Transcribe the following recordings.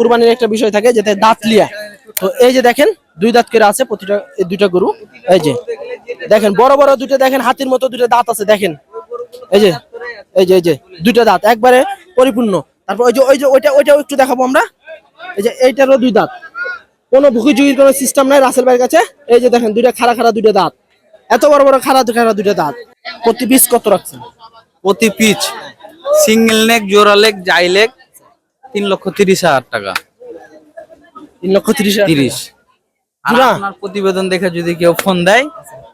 কুরবানির একটা বিষয় থাকে, যেটা দাঁত লিয়া। তো এই যে দেখেন, দুই দাঁত করে আছে প্রতিটা, এই দুইটা গরু। এই যে, দেখেন, বড় বড় দুইটা, দেখেন, হাতির মতো দুইটা দাঁত আছে, দেখেন। এই যে এই যে এই যে, দুইটা দাঁত, একবারে পরিপূর্ণ। তারপর ওই যে ওই যে, ওইটা, ওইটাও একটু দেখাবো আমরা। এই যে, এইটারও দুই দাঁত। কোনো ভুকি ঝুঁকির কোনো সিস্টেম নাই রাসেল ভাইয়ের কাছে। এই যে, দেখেন, দুইটা খাড়া খাড়া দুইটা দাঁত। এত বড় বড় খাড়া খাড়া দুইটা দাঁত। প্রতি পিস কত রাখছেন? প্রতি পিচ সিঙ্গেল নেক জোড়া লেগ জাই লেগ তিন লক্ষ তিরিশ হাজার টাকা। তিন লক্ষ তিরিশ তিরিশ। আর? আপনার প্রতিবেদন দেখে যদি কেউ ফোন দেয়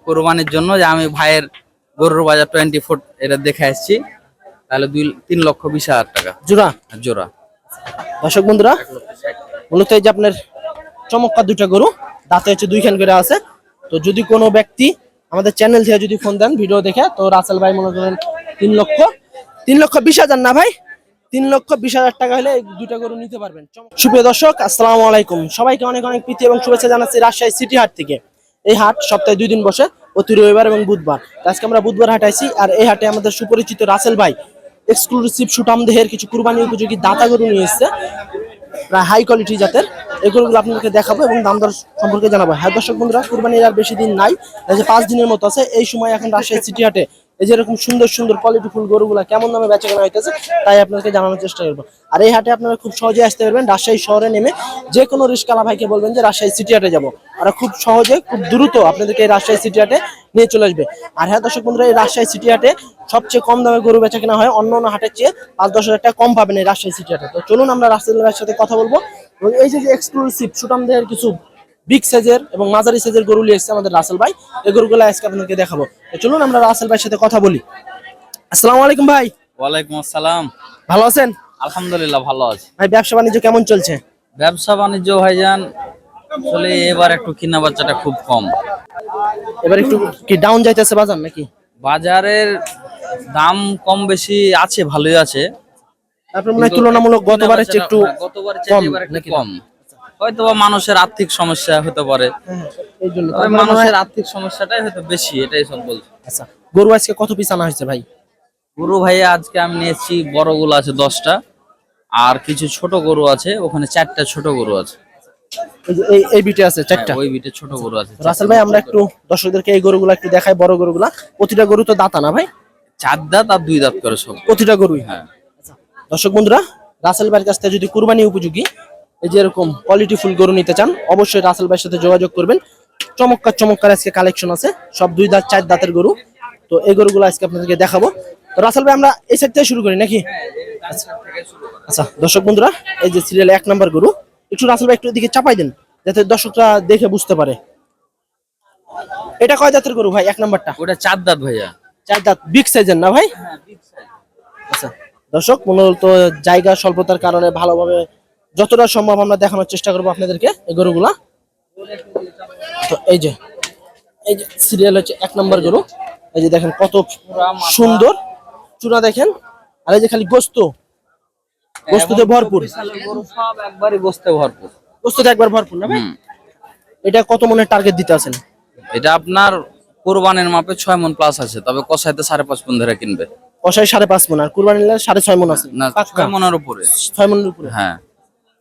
কোরবানির জন্য যে আমি ভাইয়ের গরুর বাজার টোয়েন্টি ফোর এটা দেখে আসছি তাহলে দুই তিন লক্ষ বিশ হাজার টাকা। জোড়া? জোড়া। দর্শক বন্ধুরা মূলত এই যে আপনার চমৎকার দুইটা গরু দাঁতে হচ্ছে দুইখান করে আছে। তো যদি কোনো ব্যক্তি আমাদের চ্যানেল থেকে যদি ফোন দেন ভিডিও দেখে তো রাসেল ভাই মনে করেন তিন লক্ষ তিন লক্ষ বিশ হাজার না ভাই তিন লক্ষ বিশ হাজার টাকা হলে দুইটা গরু নিতে পারবেন। সুপ্রিয় দর্শক, আসসালামু আলাইকুম। সবাইকে অনেক অনেক প্রীতি এবং শুভেচ্ছা জানাচ্ছি রাজশাহী সিটি হাট থেকে। এই হাট সপ্তাহে দুই দিন বসে প্রতি রবিবার এবং বুধবার। আজকে আমরা বুধবার হাট আইছি, আর এই হাটে আমাদের সুপরিচিত রাসেল ভাই এক্সক্লুসিভ সুটাম দেহের কিছু কুরবানি উপযোগী দাতা গরু নিয়ে এসছে। প্রায় হাই কোয়ালিটি জাতের। এগুলোগুলো আপনাদেরকে দেখাবো এবং দাম দর সম্পর্কে জানাব। হ্যাঁ দর্শক বন্ধুরা, কুরবানির আর বেশি দিন নাই পাঁচ দিনের মতো আছে, এই সময় এখন রাজশাহী সিটি হাটে এই যে এরকম সুন্দর সুন্দর কোয়ালিটি ফুল গরুগুলা কেমন দামে বেচা কেনা হইতেছে, তাই আপনাদেরকে জানানোর চেষ্টা করব। আর এই হাটে আপনারা খুব সহজে আসতে পারবেন, রাজশাহী শহরে নেমে যে কোনো রিস্কালা ভাইকে বলবেন যে রাজশাহী সিটি হাটে যাব। আর খুব সহজে, খুব দ্রুত আপনাদেরকে এই রাজশাহী সিটি হাটে নিয়ে চলে আসবে। আর হ্যাঁ দর্শক বন্ধুরা, এই রাজশাহী সিটি হাটে সবচেয়ে কম দামে গরু বেচা কেনা হয় অন্য অন্য হাটের চেয়ে পাঁচ দশ হাজার টাকা কম পাবেন এই রাজশাহী সিটি হাটে। তো চলুন আমরা রাসেল ভাইয়ের সাথে কথা বলব। এবং এই যে এক্সক্লুসিভ সুটামদের কিছু বিগ সাইজের এবং মাঝারি সাইজের গরু নিয়ে এসেছে আমাদের রাসেল ভাই, এই গরুগুলো আজকে আপনাদেরকে দেখাবো। চলুন আমরা রাসেল ভাইয়ের সাথে কথা বলি। আসসালামু আলাইকুম ভাই। ওয়ালাইকুম আসসালাম। ভালো আছেন? আলহামদুলিল্লাহ ভালো আছে। ভাই ব্যবসা বাণিজ্য কেমন চলছে? ব্যবসা বাণিজ্য ভাইজান আসলে এবার একটু কিনা বাচ্চাটা খুব কম। এবার একটু কি ডাউন যাইতেছে বাজার নাকি? বাজারের দাম কম বেশি আছে ভালোই আছে। তারপর মনে হয় তুলনামূলক গতবারের চেয়ে একটু হ্যাঁ, গতবারের চেয়ে কম এবার একটু কম। হয়তো মানুষের আর্থিক সমস্যা হতে পারে। হ্যাঁ, এই জন্য। মানুষের আর্থিক সমস্যাটাই হয়তো বেশি এটাই সব বলছে আচ্ছা গরু আজকে কত পিস আনা হয়েছে ভাই? গরু ভাই আজকে আমি নিয়েছি বড়গুলো আছে দশটা আর কিছু ছোট গরু আছে ওখানে চারটা ছোট গরু আছে। এই বিটে আছে চারটা। হ্যাঁ, ওই বিটে ছোট গরু আছে রাসেল ভাই আমরা একটু দর্শকদেরকে এই গরুগুলো একটু দেখাই বড় গরুগুলা। প্রতিটা গরু তো দাতা না ভাই? চার দাঁত আর দুই দাঁত করে সব। প্রতিটা গরুই? হ্যাঁ। দর্শক বন্ধুরা রাসেল ভাইয়ের কাছ থেকে যদি কুরবানি উপযোগী এই যে এরকম কোয়ালিটি ফুল গরু নিতে চান অবশ্যই রাসেল ভাইয়ের সাথে যোগাযোগ করবেন। চমৎকার চমৎকার আজকে কালেকশন আছে। সব দুই দাঁত চার দাঁতের গরু। তো এই গরুগুলো আজকে আপনাদেরকে দেখাবো। তো রাসেল ভাই আমরা এই সাইড থেকে শুরু করি নাকি? আচ্ছা দর্শক বন্ধুরা এই যে সিরিয়াল এক নাম্বার গরু। একটু রাসেল ভাই একটু এদিকে চাপাই দেন যাতে দর্শকরা দেখে বুঝতে পারে। এটা কয় দাঁতের গরু ভাই এক নাম্বারটা? ওটা চার দাঁত ভাইয়া। চার দাঁত বিগ সাইজের না ভাই? আচ্ছা দর্শক মূলত জায়গা স্বল্পতার কারণে ভালোভাবে যতটা সম্ভব আমরা দেখানোর চেষ্টা করব আপনাদেরকে এই গরুগুলা। তো এই যে এই যে সিরিয়াল হচ্ছে এক নম্বর গরু। এই যে দেখেন কত সুন্দর। চূড়া দেখেন। আর এই যে খালি গোস্ত। গোস্তুতে ভরপুর। সব একবারই গোস্তে ভরপুর। গোস্তুতে একবার ভরপুর না ভাই? এটা কত মনের টার্গেট দিতে আছেন? এটা আপনার কোরবানের মাপে ছয় মন প্লাস আছে তবে কষাইতে সাড়ে পাঁচ মন ধরে কিনবে। কষাই সাড়ে পাঁচ মন আর কুরবানি নিলে সাড়ে ছয় মন আছে। না ছয় মনের উপরে। ছয় মনের উপরে। হ্যাঁ।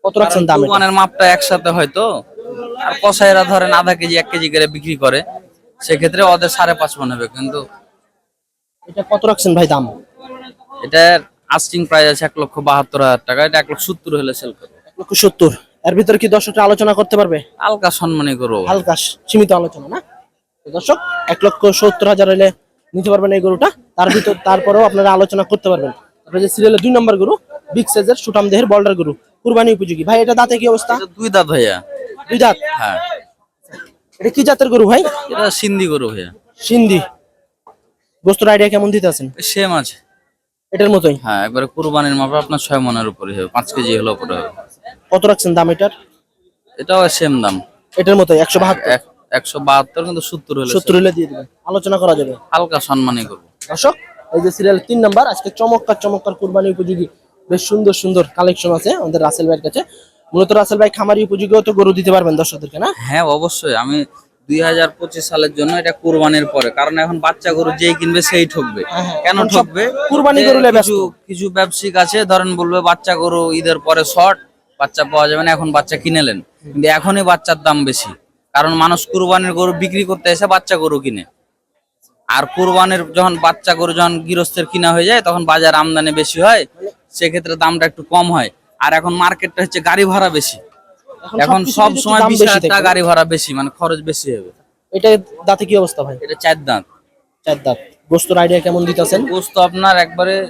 কত রাখছেন দাম কোরবানের মাপটা একসাথে হয়তো আর কষাইরা ধরেন আধা কেজি এক কেজি করে বিক্রি করে সেক্ষেত্রে ওদের সাড়ে পাঁচ মন হবে। কিন্তু এটা কত রাখছেন ভাই দাম? এটার আস্টিং প্রাইস আছে এক লক্ষ বাহাত্তর হাজার টাকা। এটা এক লক্ষ সত্তর হলে সেল করবে। এক লক্ষ সত্তর। এর ভিতরে কি দর্শকরা আলোচনা করতে পারবে? হালকা সম্মানী করব হালকা সীমিত আলোচনা না? দর্শক এক লক্ষ সত্তর হাজার হলে নিতে পারবেন এই গরুটা। তার ভিতর তারপরেও আপনারা আলোচনা করতে পারবেন। তারপরে যে সিরিয়ালের দুই নম্বর গরু বিগ সাইজের সুটাম দেহের বল্ডার গরু কুরবানি উপযোগী। ভাই এটা দাঁতে কি অবস্থা? দুই দাঁত ভাইয়া। দুই দাঁত হ্যাঁ। এটা কি জাতের গরু ভাই? এটা সিন্ধি গরু ভাইয়া। সিন্ধি। গোস্তর আইডিয়া কেমন দিতে আছেন? সেম আছে। এটার মতোই? হ্যাঁ একবারে কুরবানির মাপে আপনার ছয় মনের উপরে হবে। পাঁচ কেজি হলে উপরে হবে। কত রাখছেন দাম এটার? এটাও সেম দাম। এটার মতোই একশো বাহাত্তর? এক- একশো বাহাত্তর কিন্তু সত্তর হলে সত্তর হলে দিয়ে দেবেন। আলোচনা করা যাবে। হালকা সম্মানী করব দর্শক এই যে সিরিয়াল তিন নাম্বার আজকে চমৎকার চমৎকার কুরবানি উপযোগী। বেশ সুন্দর সুন্দর কালেকশন আছে আমাদের রাসেল ভাইয়ের কাছে। মূলত রাসেল ভাই খামারি উপযোগীও তো গরু দিতে পারবেন দর্শকদেরকে না? হ্যাঁ অবশ্যই। আমি দুই হাজার পঁচিশ সালের জন্য এটা কুরবানির পরে কারণ এখন বাচ্চা গরু যেই কিনবে সেই ঠকবে। হ্যাঁ, কেন ঠকবে? কোরবানি যে গরুলে কিছু কিছু ব্যবসায়িক আছে ধরেন বলবে বাচ্চা গরু ঈদের পরে শর্ট বাচ্চা পাওয়া যাবে না এখন বাচ্চা কিনেলেন কিন্তু এখনই বাচ্চার দাম বেশি। কারণ মানুষ কুরবানির গরু বিক্রি করতে এসে বাচ্চা গরু কিনে। আর কুরবানির যখন বাচ্চা গরু যখন গৃহস্থের কিনা হয়ে যায় তখন বাজার আমদানি বেশি হয় সেক্ষেত্রে দামটা একটু কম হয়। আর এখন মার্কেটটা হচ্ছে গাড়ি ভাড়া বেশি। এখন সব সময় বিশ হাজার টাকা গাড়ি ভাড়া বেশি মানে খরচ বেশি হবে। এটা দাঁতে কি অবস্থা ভাই? এটা চার দাঁত। চার দাঁত। গোস্তর আইডিয়া কেমন দিতেছেন? গোস্ত আপনার একবারে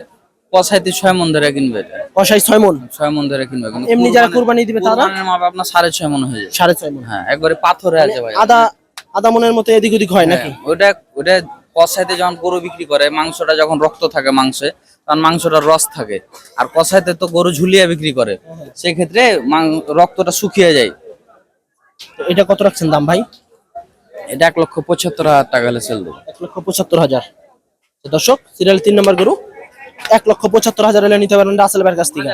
পঁচাইতে ছয় মন ধরে কিনবে কষাই ছয় মন? ছয় মন ধরে কিনবে। এমনি যারা কুরবানি- দিবে তারা? মাপে আপনার সাড়ে ছয় মন হয়ে যায়। সাড়ে ছয় মন। হ্যাঁ একবারে পাথরে আছে ভাই। আদা আদা মনের মতো এদিক ওদিক হয় নাকি? হ্যাঁ, ওটা ওটা কষাইতে যখন গরু বিক্রি করে মাংসটা যখন রক্ত থাকে মাংসে তখন মাংসটা রস থাকে। আর কষাইতে তো গরু ঝুলিয়ে বিক্রি করে। সেক্ষেত্রে রক্তটা শুকিয়ে যায়। এটা কত রাখছেন দাম ভাই? এটা এক লক্ষ পঁচাত্তর হাজার টাকা হলে সেল দেবো। এক লক্ষ পঁচাত্তর হাজার। দর্শক সিরিয়াল তিন নম্বর গরু। এক লক্ষ পঁচাত্তর হাজার হলে নিতে পারেন রাসেল ভাইয়ের কাছ থেকে।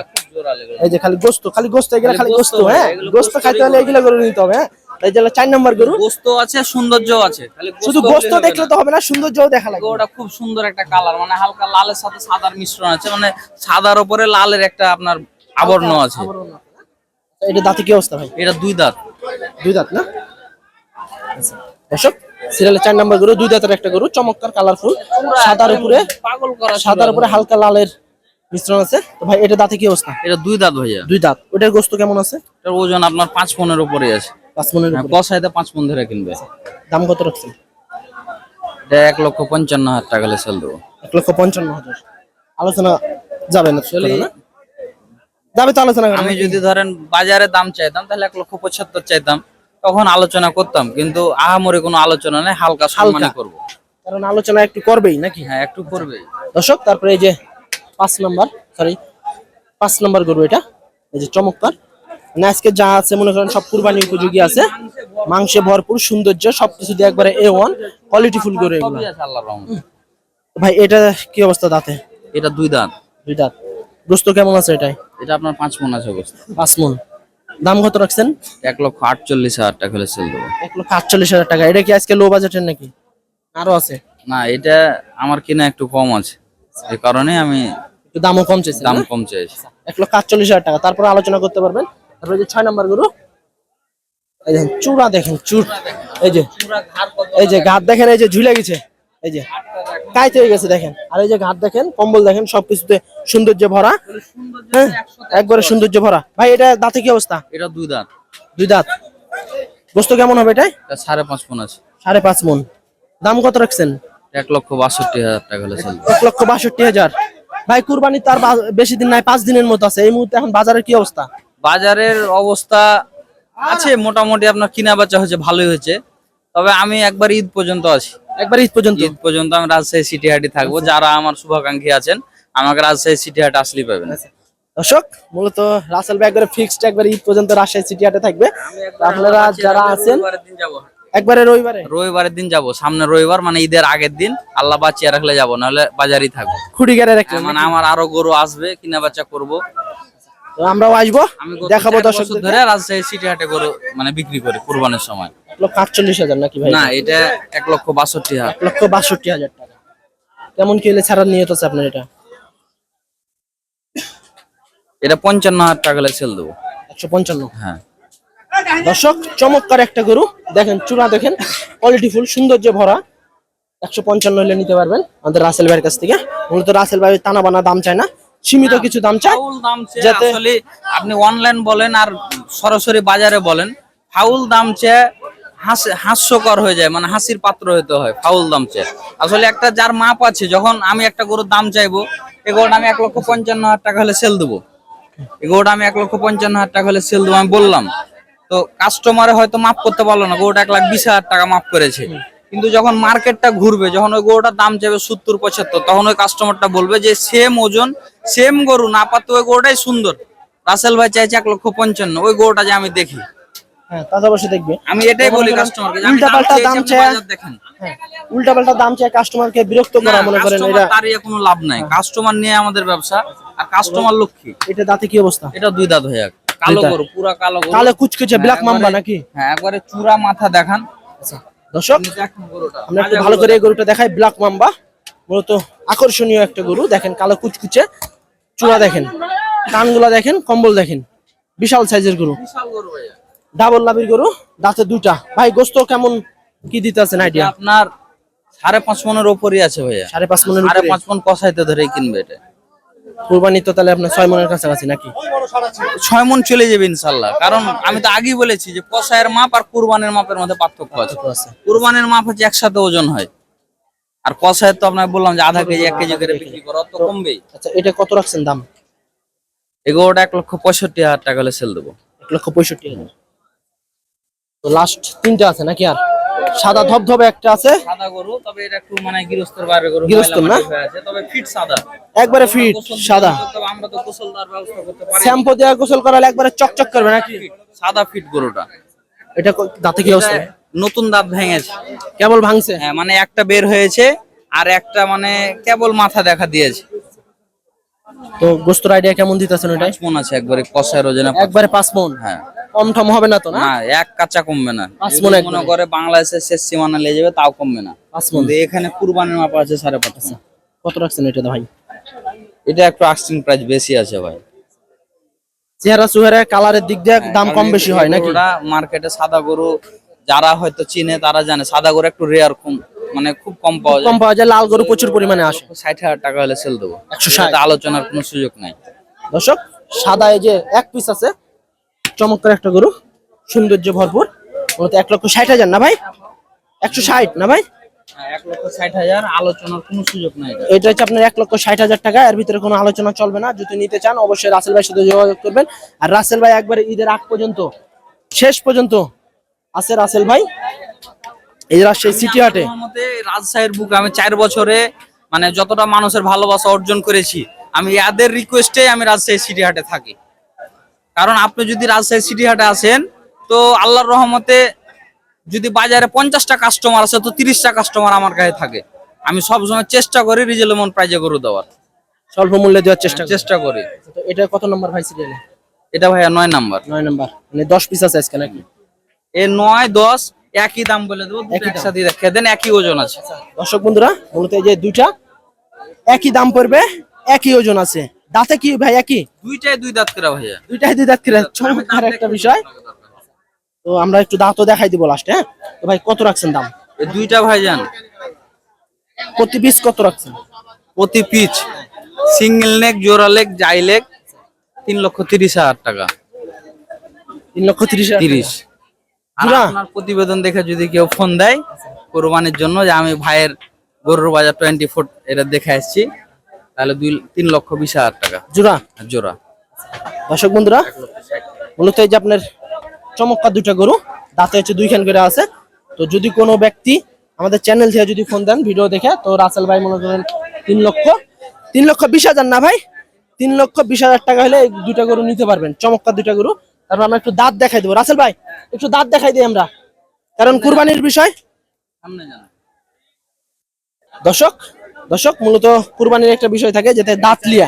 এই যে খালি গোস্ত খালি গোস্ত এগুলা খালি গোস্ত হ্যাঁ? গোস্ত গোস্ত খাইতে হলে এগুলো গরু নিতে হবে হ্যাঁ? এই চার নম্বর গরু। গোস্ত আছে সৌন্দর্য আছে। শুধু গোস্ত দেখলে তো হবে না সৌন্দর্যও দেখা লাগবে। ওটা খুব সুন্দর একটা কালার মানে হালকা লালের সাথে সাদার মিশ্রণ আছে মানে সাদার উপরে লালের একটা আপনার আবরণ আছে। এটা দাঁতে কি অবস্থা ভাই? এটা দুই দাঁত। দুই দাঁত না? আচ্ছা। দর্শক চার নম্বর গরু দুই দাঁতের একটা গরু চমৎকার কালারফুল সাদার উপরে পাগল করা সাদার উপরে হালকা লালের মিশ্রণ আছে। তো ভাই এটা দাঁতে কি অবস্থা? এটা দুই দাঁত ভাইয়া। দুই দাঁত। ওটার গোস্ত কেমন আছে? ওজন আপনার পাঁচ পনেরো উপরে আছে। পাঁচ মনের হ্যাঁ, কষাইতে পাঁচ ধরে কিনবে। দাম কত রাখছেন? এটা এক লক্ষ পঞ্চান্ন হাজার টাকা হলে সেল দেবো। এক লক্ষ পঞ্চান্ন হাজার। আলোচনা যাবে না আসলে যাবে তো আলোচনা আমি যদি ধরেন বাজারে দাম চাইতাম তাহলে এক লক্ষ পঁচাত্তর চাইতাম। তখন আলোচনা করতাম কিন্তু আহামরি কোনো আলোচনা নেই হালকা সম্মানই করব। কারণ আলোচনা একটু করবেই নাকি? হ্যাঁ একটু করবে দর্শক তারপরে এই যে পাঁচ নাম্বার সরি পাঁচ নাম্বার গরু এটা এই যে চমৎকার। মানে আজকে যা আছে মনে করেন সব কুরবানি উপযোগী আছে। মাংসে ভরপুর সৌন্দর্য সবকিছু দিয়ে একবারে এ ওয়ান কোয়ালিটি ফুল করে এগুলো। ভাই এটা কি অবস্থা দাঁতে? এটা দুই দাঁত। দুই দাঁত। গোস্ত কেমন আছে এটাই এটা আপনার পাঁচ মন আছে অবস্থা পাঁচ মন। দাম কত রাখছেন? এক লক্ষ আটচল্লিশ হাজার টাকা হলে সেল দেবো। এক লক্ষ আটচল্লিশ হাজার টাকা। এটা কি আজকে লো বাজেটের নাকি? আরও আছে। না এটা আমার কিনা একটু কম আছে। এই কারণে আমি একটু দামও কম চাইছে দাম কম চাইছি। এক লক্ষ আটচল্লিশ হাজার টাকা। তারপরে আলোচনা করতে পারবেন। তারপরে যে ছয় নাম্বার গরু। এই দেখেন চূড়া দেখেন চূড়। এই যে এই যে ঘাট দেখেন এই যে ঝুলে গেছে। এই যে কাইতে হয়ে গেছে দেখেন। আর এই যে ঘাট দেখেন কম্বল দেখেন সবকিছুতে সৌন্দর্য ভরা। হ্যাঁ একবারে সৌন্দর্য ভরা। ভাই এটা দাঁতে কি অবস্থা? এটা দুই দাঁত। দুই দাঁত। গোস্ত কেমন হবে এটাই? সাড়ে পাঁচ মন আছে। সাড়ে পাঁচ মন। দাম কত রাখছেন? এক লক্ষ বাষট্টি হাজার টাকা হলে এক লক্ষ বাষট্টি হাজার। ভাই কুরবানি তার বেশি দিন নাই পাঁচ দিনের মতো আছে। এই মুহূর্তে এখন বাজারের কি অবস্থা? বাজারের অবস্থা আছে মোটামুটি আপনার কিনা বেচা হয়েছে ভালোই হয়েছে। তবে আমি একবার ঈদ পর্যন্ত আছি। একবার ঈদ পর্যন্ত? ঈদ পর্যন্ত আমি রাজশাহী সিটি হাটে থাকব যারা আমার শুভাকাঙ্ক্ষী আছেন আমাকে রাজশাহী সিটি হাট আসলেই পাবেন। দর্শক মূলত রাসেল ভাই একবারে ফিক্সড একবার ঈদ পর্যন্ত রাজশাহী সিটি হাটে থাকবে। আপনারা যারা আছেন রবিবারের দিন যাব। একবারে রবিবারে? রবিবারের দিন যাব সামনে রবিবার মানে ঈদের আগের দিন আল্লাহ বাঁচিয়ে রাখলে যাব নাহলে বাজারই থাকব। খুঁড়ি গেড়ে রাখলে মানে আমার আরও গরু আসবে কিনা বেচা করব। আমরাও আসব দেখাবো দর্শক ধরে রাজশাহী সিটি হাটে গরু মানে বিক্রি করি কুরবানের সময়। লক্ষ আটচল্লিশ হাজার নাকি ভাই? না এটা এক লক্ষ বাষট্টি হাজার। লক্ষ বাষট্টি হাজার টাকা। কেমন কি হলে ছাড়ার নিয়ত আছে আপনার এটা? এটা পঞ্চান্ন হাজার টাকা সেল দেবো। একশো পঞ্চান্ন। হ্যাঁ। দর্শক চমৎকার একটা গরু। দেখেন চূড়া দেখেন কোয়ালিটি ফুল সৌন্দর্য ভরা। একশো পঞ্চান্ন হলে নিতে পারবেন আমাদের রাসেল ভাইয়ের কাছ থেকে। মূলত রাসেল ভাই টানা বানা দাম চায় না। সীমিত কিছু দাম চেয়ে যাতে- আসলে আপনি অনলাইন বলেন আর সরাসরি বাজারে বলেন ফাউল দাম চেয়ে হাস্যকর হয়ে যায় মানে হাসির পাত্র হতে হয় ফাউল দাম চেয়ে। আসলে একটা যার মাপ আছে যখন আমি একটা গরুর দাম চাইব এই গরুটা আমি এক লক্ষ পঞ্চান্ন হাজার টাকা হলে সেল দেবো। এই গরুটা আমি এক লক্ষ পঞ্চান্ন হাজার টাকা হলে সেল দেবো আমি বললাম। তো কাস্টমারে হয়তো মাপ করতে পারল না গরুটা এক লাখ বিশ হাজার টাকা মাপ করেছে। কিন্তু যখন মার্কেটটা ঘুরবে যখন ওই গরুটার দাম চাইবে সত্তর পঁচাত্তর তখন ওই কাস্টমারটা বলবে যে সেম ওজন সেম গরু না পাতো ওই গরুটাই সুন্দর। রাসেল ভাই চাইছে এক লক্ষ পঞ্চান্ন ওই গরুটা যে আমি দেখি। হ্যাঁ দেখবে। আমি এটাই বলি কাস্টমারকে দাম চায় দেখেন। হ্যাঁ দাম চায় কাস্টমারকে বিরক্ত করা মনে করেন এটা তার কোনো লাভ নাই। কাস্টমার নিয়ে আমাদের ব্যবসা আর কাস্টমার লক্ষ্মী। এটা দাঁতে কি অবস্থা? এটা দুই দাঁত হয়ে কালো গরু পুরা কালো গরু। কালো কুচকুচে ব্ল্যাক মাম্বা নাকি? হ্যাঁ একবারে চূড়া মাথা দেখান। দর্শক আমরা একটু ভালো করে এই গরুটা দেখাই। ব্ল্যাক মাম্বা মূলত আকর্ষণীয় একটা গরু। দেখেন কালো কুচকুচে চূড়া দেখেন কানগুলা দেখেন কম্বল দেখেন। বিশাল সাইজের গরু। ডাবল লাভির গরু দাঁতে দুটা ভাই গোস্ত কেমন কি দিতে আছেন আইডিয়া আপনার সাড়ে পাঁচ মনের উপরই আছে ভাইয়া। সাড়ে পাঁচ মনের সাড়ে? পাঁচ মন কষাইতে ধরে কিনবে এটা। কুরবানি তো তাহলে আপনার ছয় মনের কাছাকাছি নাকি? ছয় মন চলে যাবে ইনশাল্লাহ কারণ আমি তো আগেই বলেছি যে কষায়ের মাপ আর কুরবানের মাপের মধ্যে পার্থক্য আছে। কুরবানের মাপ হচ্ছে একসাথে ওজন হয়। আর কষায়ের তো আপনাকে বললাম যে আধা কেজি এক কেজি করে বিক্রি করো অত কমবেই। আচ্ছা এটা কত রাখছেন দাম? এগুলোটা এক লক্ষ পঁয়ষট্টি হাজার টাকা হলে সেল দেবো। এক লক্ষ পঁয়ষট্টি হাজার। তো লাস্ট তিনটা আছে নাকি আর? সাদা ধবধবে একটা আছে। সাদা গরু তবে এটা একটু মানে গৃহস্থের বাইরে গরু গৃহস্থর ময়লা না? আছে, তবে ফিট সাদা। একবারে ফিট সাদা দিতে হবে, আমরা তো গোসল দেওয়ার ব্যবস্থা করতে পারি। শ্যাম্পু দেওয়া গোসল করালে একবারে চকচক করবে নাকি? সাদা ফিট গরুটা। এটা দাঁতে কি অবস্থা? নতুন দাঁত ভেঙেছে। কেবল ভাঙছে? হ্যাঁ মানে একটা বের হয়েছে আর একটা মানে কেবল মাথা দেখা দিয়েছে। তো গোস্তর আইডিয়া কেমন দিতেছেন পাঁচ মন আছে একবারে কষায় পাঁচ- একবারে পাঁচ মন? হ্যাঁ। কম হবে না তো না? না এক কাঁচা কমবে না। পাঁচ যদি মনে করে। বাংলাদেশের শেষ সীমানা লেগে যাবে তাও কমবে না। পাঁচ মন। এখানে কুরবানির মাপা আছে সাড়ে পাঁচ মণ। কত রাখছেন এটা ভাই? এটা একটু আস্টিং প্রাইস বেশি আছে ভাই। চেহারা চুহারা কালারের দিক দিয়ে দাম কম বেশি হয় নাকি? মার্কেটে সাদা গরু যারা হয়তো চিনে তারা জানে সাদা গরু একটু রেয়ার কম মানে খুব কম পাওয়া যায় কম পাওয়া যায় লাল গরু প্রচুর পরিমাণে আসে। ষাট হাজার টাকা হলে সেল দেবো। 160 এটাতে আলোচনার কোনো সুযোগ নাই। দর্শক সাদা এই যে এক পিস আছে চমৎকার একটা গরু সৌন্দর্য ভরপুর। মূলত এক লক্ষ ষাট হাজার না ভাই? একশো ষাট না ভাই? এক লক্ষ ষাট হাজার আলোচনার কোনো সুযোগ নাই এটা। হচ্ছে আপনার এক লক্ষ ষাট হাজার টাকা এর ভিতরে কোনো আলোচনা চলবে না। যদি নিতে চান অবশ্যই রাসেল ভাইয়ের সাথে যোগাযোগ করবেন। আর রাসেল ভাই একবারে ঈদের আগ পর্যন্ত শেষ পর্যন্ত আছে রাসেল ভাই? এই রাজশাহী সিটি হাটে। রাজশাহীর বুকে আমি চার বছরে মানে যতটা মানুষের ভালোবাসা অর্জন করেছি আমি এদের রিকোয়েস্টে আমি রাজশাহী সিটি হাটে থাকি। কারণ আপনি যদি রাজশাহী সিটি হাটে আসেন তো আল্লাহর রহমতে যদি বাজারে পঞ্চাশটা কাস্টমার আছে তো তিরিশটা কাস্টমার আমার কাছে থাকে। আমি সবসময় চেষ্টা করি রিজেলেমন প্রাইজে গরু দেওয়ার। স্বল্প মূল্যে দেওয়ার চেষ্টা চেষ্টা করি। তো এটা কত নম্বর ভাই সিরিয়ালে এটা ভাইয়া নয় নাম্বার নয় নম্বর মানে দশ পিস আছে আজকে নাকি? এ নয় দশ একই দাম বলে দেবো। একসাথে দেখে দেন একই ওজন আছে। দর্শক বন্ধুরা মূলত এই যে দুইটা একই দাম পড়বে একই ওজন আছে। দাঁতে কি ভাইয়া কি? দুইটাই দুই দাঁত করে ভাইয়া। দুইটাই দুই দাঁত করে। চমৎকার একটা বিষয়। তো আমরা একটু দাঁতও দেখাই দিব লাস্টে হ্যাঁ? তো ভাই কত রাখছেন দাম? এই দুইটা ভাইজান। প্রতি পিস কত রাখছেন? প্রতি পিচ সিঙ্গেল নেক জোড়া লেগ জাই লেগ তিন লক্ষ তিরিশ হাজার টাকা। তিন লক্ষ তিরিশ তিরিশ। আপনার প্রতিবেদন দেখে যদি কেউ ফোন দেয় কোরবানির জন্য যে আমি ভাইয়ের গরুর বাজার টোয়েন্টি ফোর এটা দেখে আসছি। তাহলে দুই তিন লক্ষ বিশ হাজার টাকা। জোড়া? জোড়া। দর্শক বন্ধুরা মূলত এই যে আপনার চমৎকার দুটা গরু দাঁতে হচ্ছে দুইখান করে আছে। তো যদি কোনো ব্যক্তি আমাদের চ্যানেল থেকে যদি ফোন দেন ভিডিও দেখে তো রাসেল ভাই মনে করেন তিন লক্ষ। তিন লক্ষ বিশ হাজার না ভাই তিন লক্ষ বিশ হাজার টাকা হলে দুটা গরু নিতে পারবেন চমৎকার দুটা গরু। তারপর আমরা একটু দাঁত দেখাই দেবো। রাসেল ভাই একটু দাঁত দেখাই দিই আমরা। কারণ কুরবানির বিষয়। দর্শক দর্শক, মূলত কুরবানির একটা বিষয় থাকে যেটা দাঁত লিয়া।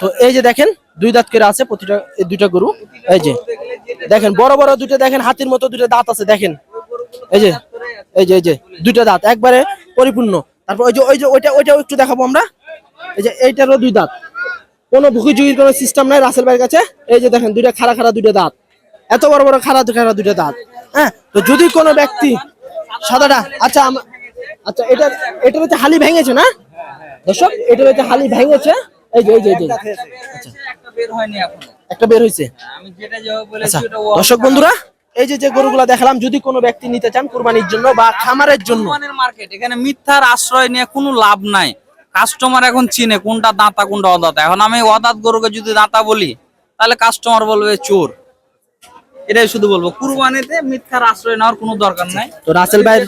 তো এই যে দেখেন, দুই দাঁত করে আছে প্রতিটা, এই দুইটা গরু। এই যে, দেখেন, বড় বড় দুইটা, দেখেন, হাতির মতো দুইটা দাঁত আছে, দেখেন। এই যে এই যে এই যে, দুইটা দাঁত, একবারে পরিপূর্ণ। তারপর ওই যে ওই যে, ওইটা, ওইটাও একটু দেখাবো আমরা। এই যে, এইটারও দুই দাঁত। কোনো ভুকি ঝুঁকির কোনো সিস্টেম নাই রাসেল ভাইয়ের কাছে। এই যে দেখেন, দুইটা খাড়া খাড়া দুইটা দাঁত। এত বড় বড় খাড়া খাড়া দুইটা দাঁত। হ্যাঁ তো যদি কোনো ব্যক্তি সাদাটা আচ্ছা আচ্ছা এটা এটার হচ্ছে হালি ভেঙেছে না? দর্শক এটার হচ্ছে হালি ভেঙেছে। এই যে এই যে এই যে। একটা বের একটা বের হয়েছে? বলেছি আচ্ছা দর্শক বন্ধুরা এই যে যে গরুগুলা দেখালাম যদি কোনো ব্যক্তি নিতে চান কুরবানির জন্য বা খামারের জন্য। মার্কেট এখানে মিথ্যার আশ্রয় নিয়ে কোনো লাভ নাই। কাস্টমার এখন চিনে কোনটা দাঁতা কোনটা অদাতা। এখন আমি অদাত গরুকে যদি দাঁতা বলি তাহলে কাস্টমার বলবে চোর। এটাই শুধু বলব, কুরবানিতে মিথ্যার আশ্রয় নেওয়ার কোনো দরকার নাই। তো রাসেল ভাই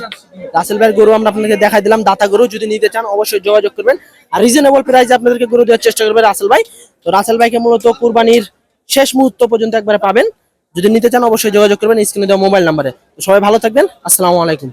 রাসেল ভাইয়ের গরু আমরা আপনাদেরকে দেখাই দিলাম, দাতা গরু, যদি নিতে চান অবশ্যই যোগাযোগ করবেন। আর রিজনেবল প্রাইসে আপনাদেরকে গরু দেওয়ার চেষ্টা করবে রাসেল ভাই। তো রাসেল ভাইকে মূলত কুরবানির শেষ মুহূর্ত পর্যন্ত একবারে পাবেন। যদি নিতে চান অবশ্যই যোগাযোগ করবেন স্ক্রিনে দেওয়া মোবাইল নাম্বারে সবাই ভালো থাকবেন, আসসালামু আলাইকুম।